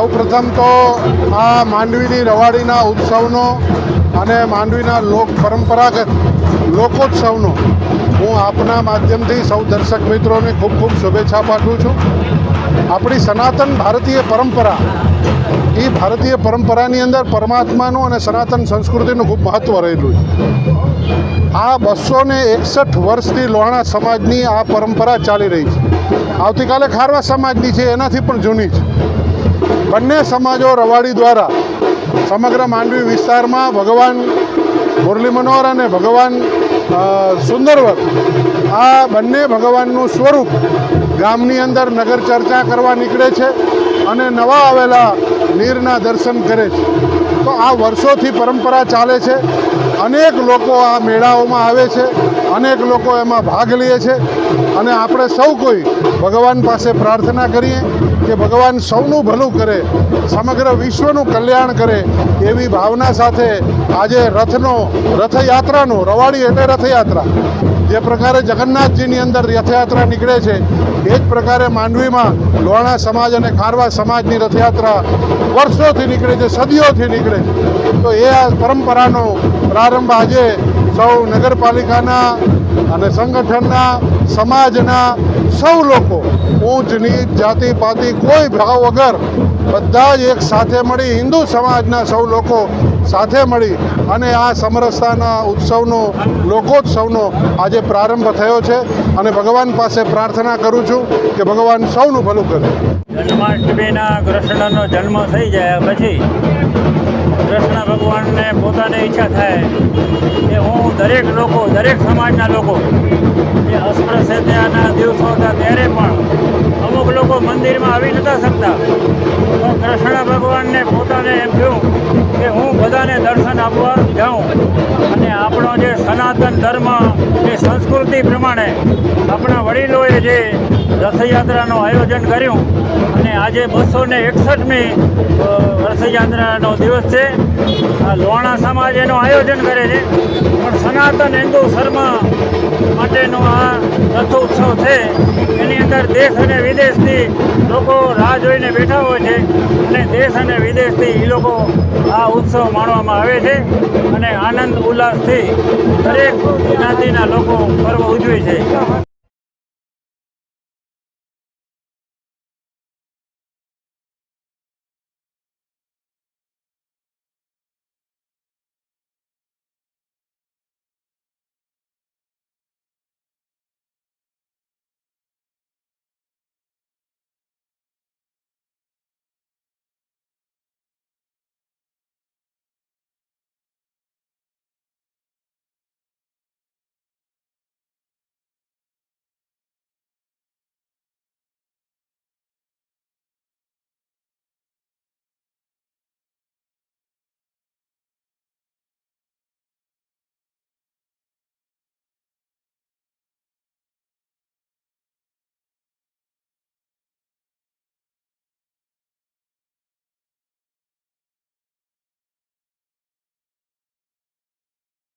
સૌપ્રથમ તો આ માંડવીની રવાડીના ઉત્સવનો અને માંડવીના લોક પરંપરાગત લોકોત્સવનો હું આપના માધ્યમથી સૌ દર્શક મિત્રોને ખૂબ ખૂબ શુભેચ્છા પાઠવું છું. આપણી સનાતન ભારતીય પરંપરા, એ ભારતીય પરંપરાની અંદર પરમાત્માનું અને સનાતન સંસ્કૃતિનું ખૂબ મહત્ત્વ રહેલું છે. આ બસો ને એકસઠ વર્ષથી લોહાણા સમાજની આ પરંપરા ચાલી રહી છે. આવતીકાલે ખારવા સમાજની છે, એનાથી પણ જૂની છે. બંને સમાજો રવાડી દ્વારા સમગ્ર માંડવી વિસ્તારમાં ભગવાન મુરલી મનોહર અને ભગવાન સુંદરવર આ બંને ભગવાનનું સ્વરૂપ ગામની અંદર નગર ચર્ચા કરવા નીકળે છે અને નવા આવેલા નીરના દર્શન કરે છે. તો આ વર્ષોથી પરંપરા ચાલે છે. અનેક લોકો આ મેળાઓમાં આવે છે, અનેક લોકો એમાં ભાગ લે છે અને આપણે સૌ કોઈ ભગવાન પાસે પ્રાર્થના કરીએ કે ભગવાન સૌનું ભલું કરે, સમગ્ર વિશ્વનું કલ્યાણ કરે એવી ભાવના સાથે આજે રથનો, રથયાત્રાનો, રવાડી એટલે રથયાત્રા. જે પ્રકારે જગન્નાથજીની અંદર રથયાત્રા નીકળે છે, એ જ પ્રકારે માંડવીમાં લોણા સમાજ અને ખારવા સમાજની રથયાત્રા વર્ષોથી નીકળે છે, સદીઓથી નીકળે છે. તો એ આ પરંપરાનો પ્રારંભ આજે સૌ નગરપાલિકાના અને સંગઠનના, સમાજના, સૌ લોકો, ઊંચ, નીચ, જાતિ, પાતિ, કોઈ ભાવ વગર બધા જ એક સાથે મળી, હિન્દુ સમાજના સૌ લોકો સાથે મળી અને આ સમરસતાના ઉત્સવનો, લોકોત્સવનો આજે પ્રારંભ થયો છે. અને ભગવાન પાસે પ્રાર્થના કરું છું કે ભગવાન સૌનું ભલું કરે. જન્માષ્ટમીના કૃષ્ણનો જન્મ થઈ જાય પછી કૃષ્ણ ભગવાનને પોતાની ઈચ્છા થાય કે હું દરેક લોકો, દરેક સમાજના લોકો, એ અસ્પૃશ્યતાના દિવસો હતા ત્યારે પણ અમુક લોકો મંદિરમાં આવી નતા શકતા. તો કૃષ્ણ ભગવાનને પોતાને એમ થયું કે હું બધાને દર્શન આપવા જાઉં. અને આપણો જે સનાતન ધર્મ, જે સંસ્કૃતિ પ્રમાણે આપણા વડીલોએ જે રથયાત્રાનું આયોજન કર્યું. અને આજે બસો ને એકસઠમી રથયાત્રાનો દિવસ છે. આ લોહાણા સમાજ એનું આયોજન કરે છે. પણ સનાતન હિન્દુ ધર્મ માટેનો આ રથોત્સવ છે. એની અંદર દેશ અને વિદેશથી લોકો રાહ જોઈને બેઠા હોય છે અને દેશ અને વિદેશથી એ લોકો આ ઉત્સવ માણવામાં આવે છે અને આનંદ ઉલ્લાસથી દરેક જ્ઞાતિના લોકો પર્વ ઉજવે છે.